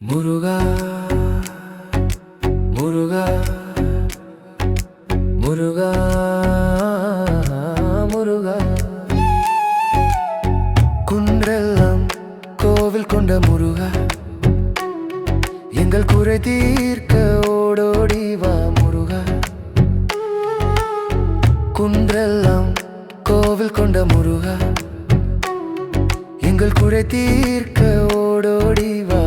முருகா முருகா முருகா முருகா. குன்றெல்லாம் கோவில் கொண்ட முருகா. எங்கள் குறை தீர்க்க ஓடோடி வா முருகா. குன்றெல்லாம் கோவில் கொண்ட முருகா. எங்கள் குறை தீர்க்க ஓடோடி வா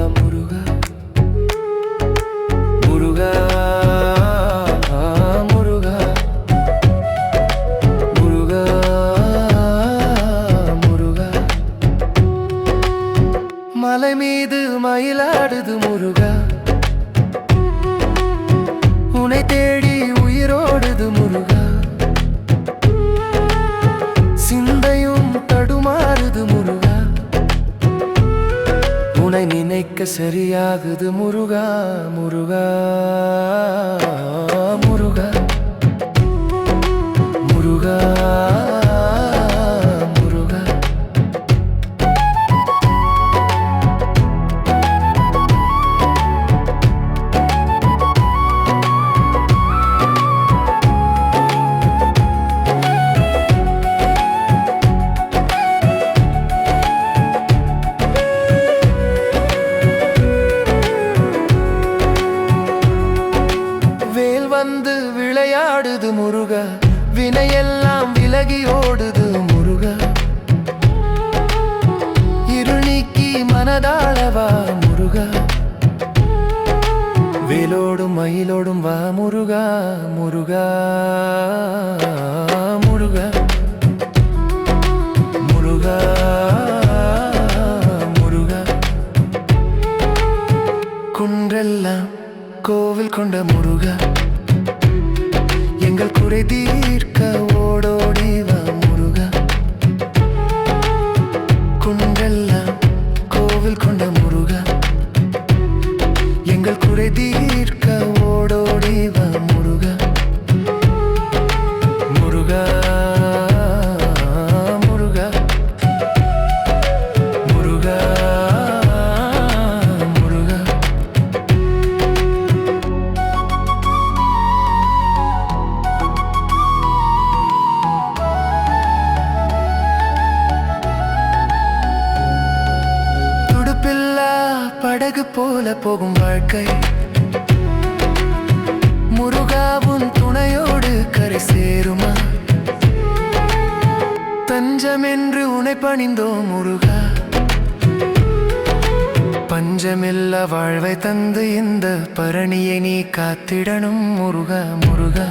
மலை மீது மயிலாடுது முருகா. உனை தேடி உயிரோடுது முருகா. சிந்தையும் தடுமாறுது முருகா. உனை நினைக்க சரியாகுது முருகா முருகா. வேலோடும் மயிலோடும் வா முருகா முருகா முருகா. முருகா முருகா. குன்றெல்லாம் கோவில் கொண்ட முருகா. எங்கள் குறை தீர்க்க படகு போல போகும் வாழ்க்கை. முருகாவும் துணையோடு கரை சேருமா? தஞ்சம் என்று உனை பணிந்தோம் முருகா? பஞ்சமில்ல வாழ்வை தந்து இந்த பரணியை நீ காத்திடணும் முருகா முருகா.